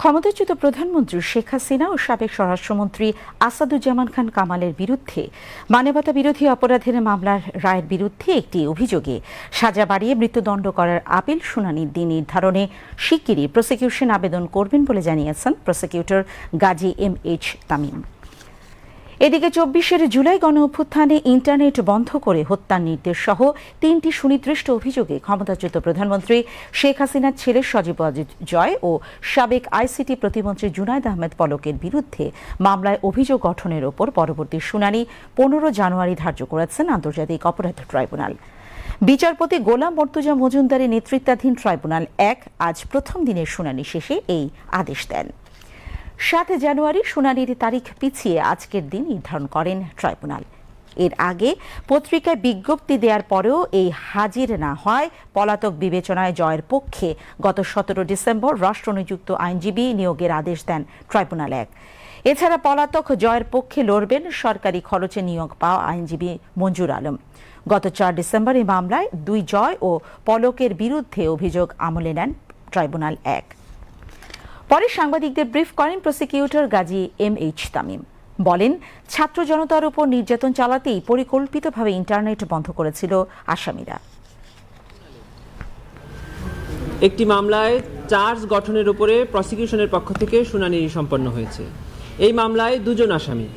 ক্ষমতাচ্যুত প্রধানমন্ত্রী শেখ হাসিনা ও সাবেক স্বরাষ্ট্রমন্ত্রী আসাদুজ্জামান খান কামালের বিরুদ্ধে মানবতা বিরোধী অপরাধের মামলার রায়ের বিরুদ্ধে একটি অভিযোগে সাজা বাড়িয়ে মৃত্যুদণ্ড করার আপিল শুনানির দিন নির্ধারণে শিগগিরই প্রসিকিউশন আবেদন করবেন বলে জানিয়েছেন prosecutor Gazi M H Tamim. এদিকে চব্বিশের জুলাই গণ অভ্যুত্থানে ইন্টারনেট বন্ধ করে হত্যার নির্দেশ সহ তিনটি সুনির্দিষ্ট অভিযোগে ক্ষমতাচ্যুত প্রধানমন্ত্রী শেখ হাসিনার ছেলে সজীব জয় ও সাবেক আইসিটি প্রতিমন্ত্রী জুনায়দ আহমেদ পলকের বিরুদ্ধে মামলায় অভিযোগ গঠনের ওপর পরবর্তী শুনানি পনেরো জানুয়ারি ধার্য করেছেন আন্তর্জাতিক অপরাধ ট্রাইব্যুনাল। বিচারপতি গোলাম মর্তুজা মজুমদারের নেতৃত্বাধীন ট্রাইব্যুনাল এক আজ প্রথম দিনের শুনানি শেষে এই আদেশ দেন। সাত জানুয়ারি শুনানির তারিখ পিছিয়ে আজকের দিন নির্ধারণ করেন ট্রাইব্যুনাল। এর আগে পত্রিকায় বিজ্ঞপ্তি দেওয়ার পরেও এই হাজির না হয়। পলাতক বিবেচনায় জয়ের পক্ষে গত সতেরো ডিসেম্বর রাষ্ট্রনিযুক্ত আইনজীবী নিয়োগের আদেশ দেন ট্রাইব্যুনাল এক। এছাড়া পলাতক জয়ের পক্ষে লড়বেন সরকারি খরচে নিয়োগ পাওয়া আইনজীবী মঞ্জুর আলম। গত চার ডিসেম্বর এই মামলায় দুই জয় ও পলকের বিরুদ্ধে অভিযোগ আমলে নেন ট্রাইব্যুনাল এক। পরে সাংবাদিকদের ব্রিফ করেন prosecutor Gazi M H Tamim. বলেন, ছাত্র জনতার উপর নির্যাতন চালাতেই পরিকল্পিতভাবে ইন্টারনেট বন্ধ করেছিল আসামিরা। একটি মামলায় চার্জ গঠনের উপরে প্রসিকিউশনের পক্ষ থেকে শুনানি সম্পন্ন হয়েছে। এই মামলায় দুজন আসামি,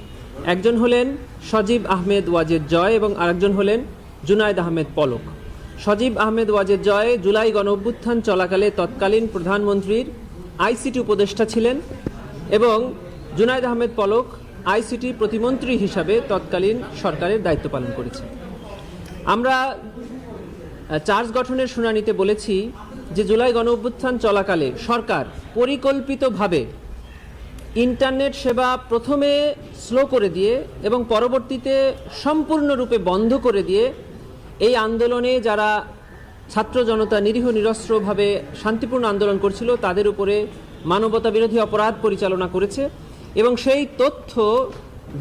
একজন হলেন সজীব আহমেদ ওয়াজেদ জয় এবং আরেকজন হলেন জুনায়দ আহমেদ পলক। সজীব আহমেদ ওয়াজেদ জয় জুলাই গণ চলাকালে তৎকালীন প্রধানমন্ত্রীর আইসিটি উপদেষ্টা ছিলেন এবং জুনায়দ আহমেদ পলক আইসিটি প্রতিমন্ত্রী হিসাবে তৎকালীন সরকারের দায়িত্ব পালন করেছে আমরা চার্জ গঠনের শুনানিতে বলেছি যে জুলাই গণ অভ্যুত্থান চলাকালে সরকার পরিকল্পিতভাবে ইন্টারনেট সেবা প্রথমে স্লো করে দিয়ে এবং পরবর্তীতে সম্পূর্ণরূপে বন্ধ করে দিয়ে এই আন্দোলনে যারা ছাত্র জনতা নিরীহ নিরস্ত্রভাবে শান্তিপূর্ণ আন্দোলন করছিল, তাদের উপরে মানবতা বিরোধী অপরাধ পরিচালনা করেছে এবং সেই তথ্য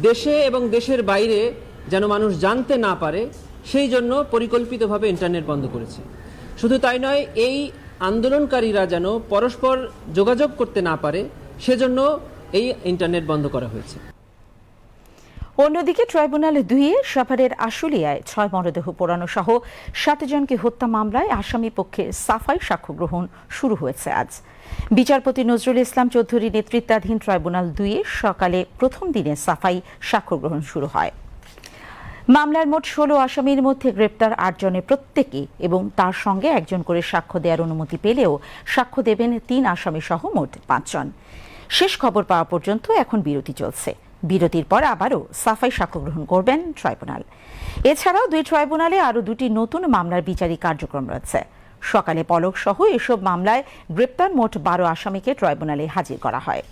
দেশে এবং দেশের বাইরে যেন মানুষ জানতে না পারে, সেই জন্য পরিকল্পিতভাবে ইন্টারনেট বন্ধ করেছে। শুধু তাই নয়, এই আন্দোলনকারীরা যেন পরস্পর যোগাযোগ করতে না পারে, সেজন্য এই ইন্টারনেট বন্ধ করা হয়েছে। অন্যদিকে ট্রাইব্যুনাল দুইয়ে সাভারের আশুলিয়ায় ছয় মরদেহ পোড়ানো সহ সাত জনকে হত্যা মামলায় আসামি পক্ষে সাফাই সাক্ষ্য গ্রহণ শুরু হয়েছে আজ। বিচারপতি নজরুল ইসলাম চৌধুরী নেতৃত্বাধীন ট্রাইব্যুনাল দুইয়ে সকালে প্রথম দিনে সাফাই সাক্ষ্য গ্রহণ শুরু হয়। মামলার মোট ষোলো আসামির মধ্যে গ্রেপ্তার আটজনের প্রত্যেকে এবং তার সঙ্গে একজন করে সাক্ষ্য দেওয়ার অনুমতি পেলেও সাক্ষ্য দেবেন তিন আসামি সহ মোট পাঁচজন শেষ খবর পাওয়া পর্যন্ত এখন বিরতি চলছে। বিরতির পর আবারও সাফাই সাক্ষ্য গ্রহণ করবেন ট্রাইব্যুনাল। এছাড়াও দুই ট্রাইব্যুনালে আরও দুটি নতুন মামলার বিচারিক কার্যক্রম রয়েছে। সকালে পলক সহ এসব মামলায় গ্রেপ্তার মোট বারো আসামিকে ট্রাইব্যুনালে হাজির করা হয়।